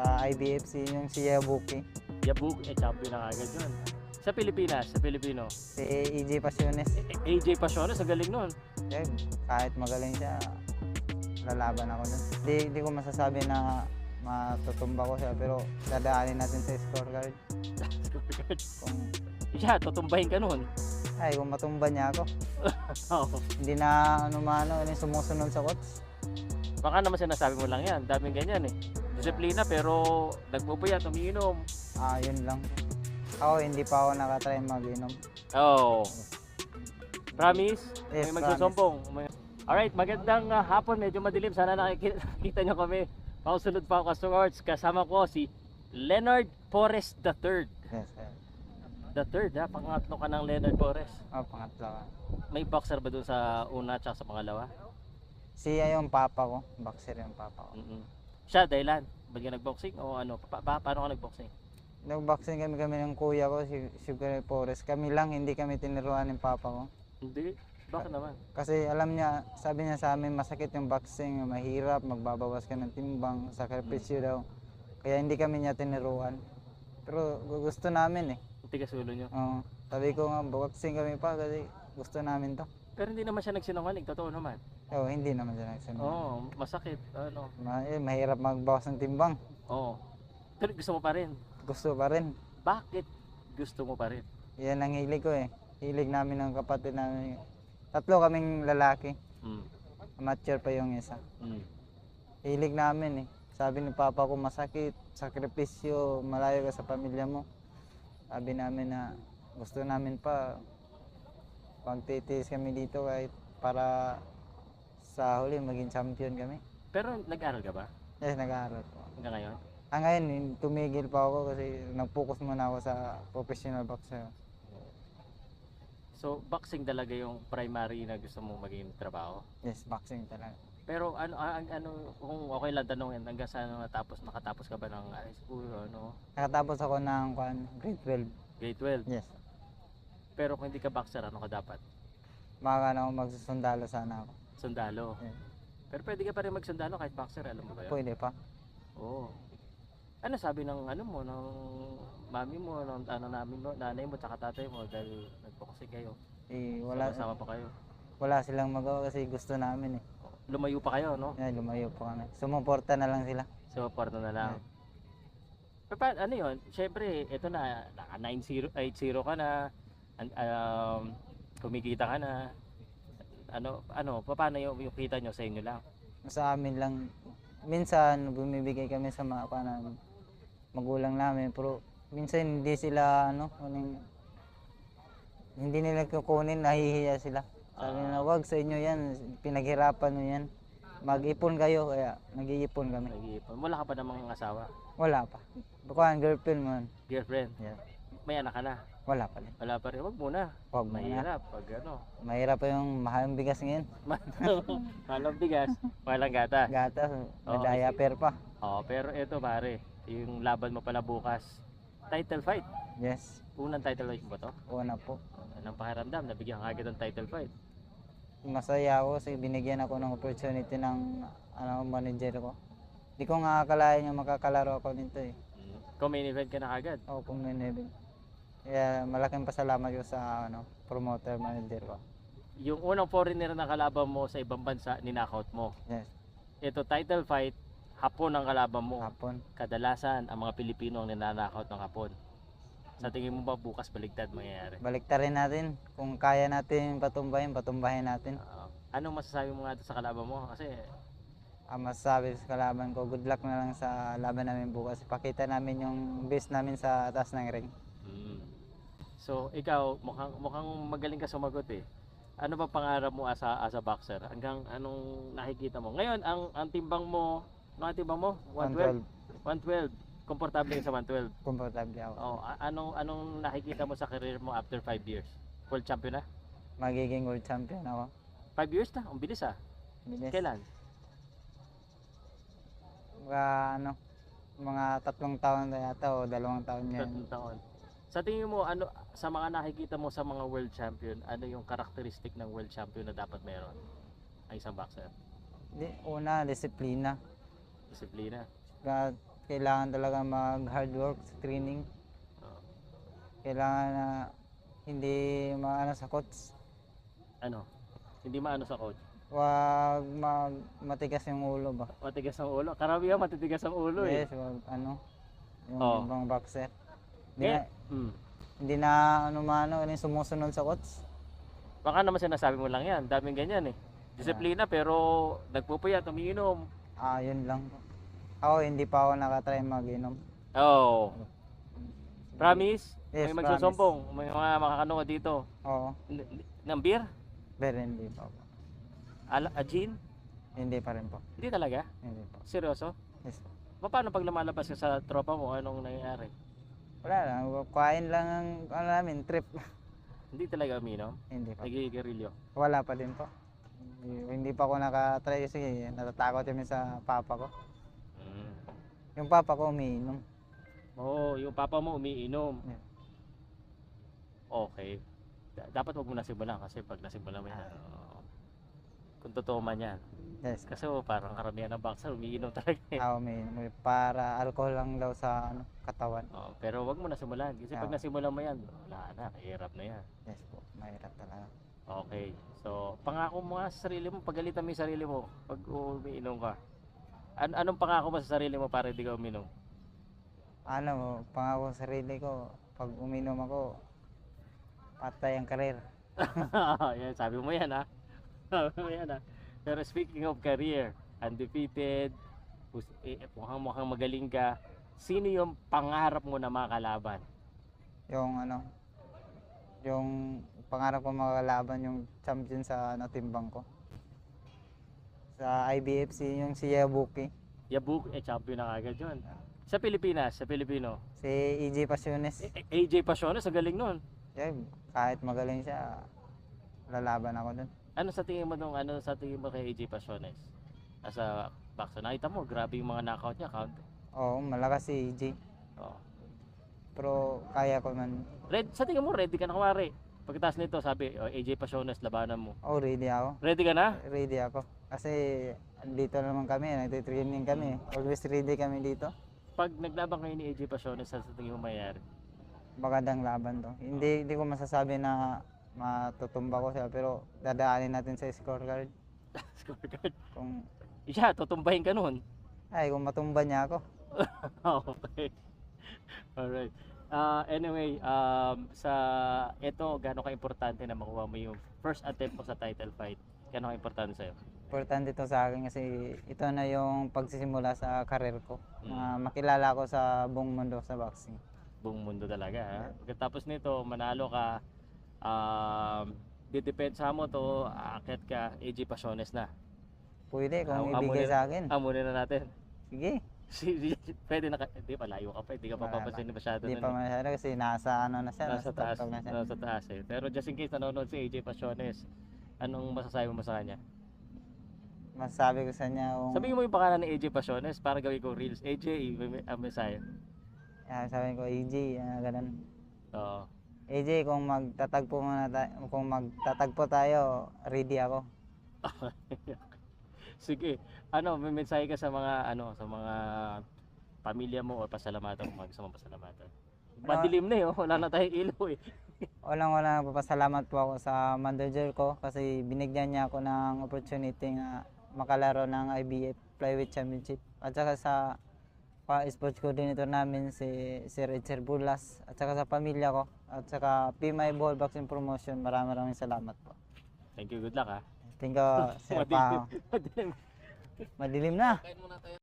Sa IBFC, yung si Yabuki. Yabuk, eh, champion na agad yun. Sa Pilipinas, sa Pilipino. Si EJ Pasiones. Eh, AJ Pasiones, ang galing nun. Eh, kahit magaling siya, lalaban ako nun. Di, di ko masasabi na matutumba ko siya, pero dadaanin natin sa scorecard. Kung, Siya, tutumbahin ka nun. ay, kung matumba niya ako, Oo. hindi na ano mano, ano, sumusunod sa coach. Baka naman sinasabi mo lang yan. Daming ganyan eh. Disiplina pero nagpupuyat, umiinom. Ah, yun lang. Ako, hindi pa ako nakatry mag-inom. Oo. Promise? Yes, May magsusumbong. May- Alright, magandang ah, hapon. Medyo madilim. Sana nakikita nyo kami. Pausunod pa ako Arts. Kasama ko si Leonard Porres III. Yes, sir. The third ha, pangatlo ka ng Leonard Porres. Oh, pangatlo ka. May boxer ba dun sa una at sa pangalawa? Siya yung papa ko. Boxer yung papa ko. Mm-mm. Siya, dahilan. Ba't ka nagboxing o ano? Pa- pa- paano ka nagboxing? Nag-boxing kami kami ng kuya ko, si Sugar Forest. Kami lang, hindi kami tiniruan ng papa ko. Hindi. Bakit naman? Kasi alam niya, sabi niya sa amin, masakit yung boxing, mahirap, magbabawas ka ng timbang, sakripisyo daw. Kaya hindi kami niya tiniruan. Pero gu- gusto namin eh. Ang tigas ulo nyo. Oo. sabi ko nga, boxing kami pa kasi gusto namin to. Pero hindi naman siya nagsinungaling. Totoo naman. Oo, hindi naman siya nagsunod. Oo, masakit. Ano? Ma- eh, mahirap magbawas ng timbang. Oo. Pero gusto mo pa rin. Gusto pa rin. Bakit gusto mo pa rin? Yan ang hilig ko eh. Hilig namin ng kapatid namin. Tatlo kaming lalaki. Mm. Amateur pa yung isa. Mm. Hilig namin eh. Sabi ni papa ko masakit, sakripisyo, malayo ka sa pamilya mo. Sabi namin na gusto namin pa pagtitiis kami dito kahit para sa huli maging champion kami. Pero nag-aral ka ba? Yes, nag-aaral po. Hanggang ngayon? Ah, ngayon, tumigil pa ako kasi nag-focus muna ako sa professional boxer. So, boxing talaga yung primary na gusto mong maging trabaho. Yes, boxing talaga. Pero ano, ang, ano kung okay lang tanongin, hanggang saan natapos, nakatapos ka ba ng high school o ano? Nakatapos ako ng kwan, grade Grade 12. 12. Yes. Pero kung hindi ka boxer, ano ka dapat? Baka na ako magsusundalo sana ako. Sundalo. Yeah. Pero pwede ka pa rin magsundalo kahit boxer, alam mo ba yun? Pwede pa. Oo. Ano sabi ng ano mo, ng mami mo, ng ano namin mo, nanay mo, tsaka tatay mo dahil nagboxing kayo. Eh, wala, Sama pa kayo. wala silang magawa kasi gusto namin eh. Lumayo pa kayo, no? Yan, lumayo pa kami. Sumuporta na lang sila. Porno na lang. Pero pa, ano yun, syempre, ito na, naka 9-0, 8-0 ka na, um, kumikita ka na, ano, ano, pa- paano yung, yung kita nyo sa inyo lang? Sa amin lang, minsan bumibigay kami sa mga kanan, magulang namin, pero minsan hindi sila, ano, kuning, hindi nila kukunin, nahihiya sila. Sabi nila, wag sa inyo yan, pinaghirapan nyo yan. Mag-ipon kayo, kaya nag-iipon kami. Nag-iipon. Wala ka pa namang asawa, Wala pa. Bukan girlfriend mo. girlfriend, Yeah. may anak ka na. Wala pa rin. Wala pa rin, wag muna. Wag mo na. Mahirap pag ano. Mahirap pa yung mahal ng bigas ngayon. Walang bigas, walang gata. Gata, may Oo, diaper pa. Oh, pero ito pare, yung laban mo pala bukas, title fight. Yes, Unang title fight mo ba to? una po. Anong pakiramdam? Nabigyan ka agad ng title fight. Masaya ako kasi binigyan ako ng opportunity ng ano, manager ko. Hindi ko nga akalain yung makakalaro ako nito eh. Mm. Kung main event ka na agad. O kung nanibig. Kaya malaking pasalamat ko sa ano, promoter manager ko. Yung unang foreigner na kalaban mo sa ibang bansa, ninakaut mo. Yes, Ito, title fight, hapon ang kalaban mo. hapon. Kadalasan, ang mga Pilipino ang ninanakaut ng hapon. Sa tingin mo ba bukas baligtad mangyayari? Baliktarin natin. Kung kaya natin patumbahin, patumbahin natin. Ah, anong masasabi mo nga doon sa kalaban mo? Kasi Ang masasabi sa kalaban ko, good luck na lang sa laban namin bukas. Pakita namin yung best namin sa taas ng ring. Mm. So, ikaw, mukhang, mukhang magaling ka sumagot eh. Ano ba pangarap mo as a, as a boxer? Hanggang anong nakikita mo? Ngayon, ang, ang timbang mo, ano ang timbang mo? 112? 112. Komportable ka sa 112. Komportable ako. Oh, anong, anong nakikita mo sa career mo after 5 years? World champion na? Magiging world champion ako. 5 years na? Ang bilis ah. Bilis. Kailan? Mga ano, mga tatlong taon na yata o dalawang taon yan. Tatlong taon. Sa tingin mo, ano, sa mga nakikita mo sa mga world champion, ano yung karakteristik ng world champion na dapat meron? Ang isang boxer? Di, una, disiplina. Disiplina. Ka- kailangan talaga mag hard work sa training. Oo. Kailangan na hindi maano sa coach. Ano? Hindi maano sa coach. Wag mag matigas yung ulo ba. Matigas ang ulo. Karamihan matitigas ang ulo eh. Yes, wag ano. Yung Oo. ibang boxer. Hindi Eh, na, mm. hindi na ano mano, hindi sumusunod sa coach. Baka naman sinasabi mo lang yan. Daming ganyan eh. Disiplina pero nagpupuyat, umiinom. Ah, yun lang. Ako hindi pa ako nakatry mag-inom. Oh. Promise? Yes, may magsusumbong. May mga makakanood dito. Oo, N- ng beer? pero hindi pa po. Ala, a gin? Hindi pa rin po. Hindi talaga? Hindi po. Seryoso? Yes po. Pa- Paano pag lumalabas ka sa tropa mo, anong nangyayari? Wala lang, kain lang ang ano namin, trip. Hindi talaga uminom? hindi pa. Nagigirilyo? Wala pa din po. Hindi, pa ako nakatry kasi natatakot kami sa papa ko. Mm. Yung papa ko umiinom. Oo, yung papa mo umiinom. Yeah. Okay. Da- dapat wag mo na simulan kasi pag nasimulan mo yan, oo. Kung totoo man yan. Yes. Kasi oh, parang karamihan ng boxer umiinom talaga eh. Ako umiinom. Para alcohol lang daw sa ano, katawan. Oo, pero wag mo na simulan kasi pag Oo. nasimulan mo yan, wala na, hirap na yan. Yes po, mahirap talaga. Okay. So, pangako mo nga sa sarili mo, pagalitan mo yung sarili mo pag umiinom ka. An anong pangako mo sa sarili mo para hindi ka uminom? Ano, pangako sa sarili ko, pag uminom ako, patay ang karir. yan, sabi mo yan ha. Sabi mo yan ha. Pero speaking of career, undefeated, eh, mukhang mukhang magaling ka, sino yung pangarap mo na makalaban? Yung ano, yung pangarap ko makakalaban yung champion sa ano, timbang ko. Sa IBFC, yung si Yabuki. Yabuk, eh champion na kagad yun. Sa Pilipinas, sa Pilipino. Si EJ Pasiones. Eh, eh, AJ Pasiones, ang galing nun. Yeah, kahit magaling siya, lalaban ako dun. Ano sa tingin mo nung ano sa tingin mo kay AJ Pasiones? As a boxer, nakita mo, grabe yung mga knockout niya, count. Oo, malakas si EJ. Oh. Pero kaya ko man. Red, sa tingin mo, ready ka na kumari. Pagkatapos nito, sabi, oh, AJ Pasiones, labanan mo. Oh, ready ako. Ready ka na? Ready ako. Kasi dito naman kami, nagtitraining kami. Always ready kami dito. Pag naglaban kayo ni AJ Pasiones, sa tingin mo mayayari? Magandang laban to. Hindi, hindi ko masasabi na matutumba ko siya, pero dadaanin natin sa scorecard. Scorecard. Kung, Iya, tutumbahin ka nun. ay, kung matumba niya ako. okay. Alright. Ah, anyway, um, sa ito, gaano ka-importante na makuha mo yung first attempt mo sa title fight? Gaano ka-importante sa'yo? Importante to sa akin kasi ito na yung pagsisimula sa karir ko. Mm. Na makilala ko sa buong mundo sa boxing. Buong mundo talaga. Ha? Pagkatapos nito, manalo ka, um, didepensa mo to, aakyat ka, AJ Pasiones na. Pwede kung Amo- ibigay amunin- sa akin. Amunin na natin. Sige. Si- Pwede na, hindi, malayo ka pa, hindi ka Wala papapansin masyado. Hindi pa eh. masyado kasi nasa ano na siya. nasa taas, tuktok na siya. nasa taas eh. Pero just in case nanonood si AJ Pasiones, anong masasabi mo sa kanya? Masasabi ko sa kanya kung Sabihin mo yung pangalan ni AJ Pasiones para gawin ko reels. AJ, ang mensahe. ah, sabi ko, AJ, ah, ganun. Oo. AJ, kung magtatagpo muna tayo, kung magtatagpo tayo, ready ako. Sige. Ano, may mensahe ka sa mga ano, sa mga pamilya mo o pasalamatan mo, gusto mong pasalamatan. Madilim na eh, oh. wala na tayong ilaw eh. Walang wala papasalamat po ako sa manager ko kasi binigyan niya ako ng opportunity na makalaro ng IBF Flyweight Championship. At saka sa pa sports coordinator namin si Sir Edser Bulas at saka sa pamilya ko at saka PMI Ball Boxing Promotion. Maraming maraming salamat po. Thank you, good luck ha. Thank you, Sir Pao. Madilim. Madilim na. Kain muna tayo.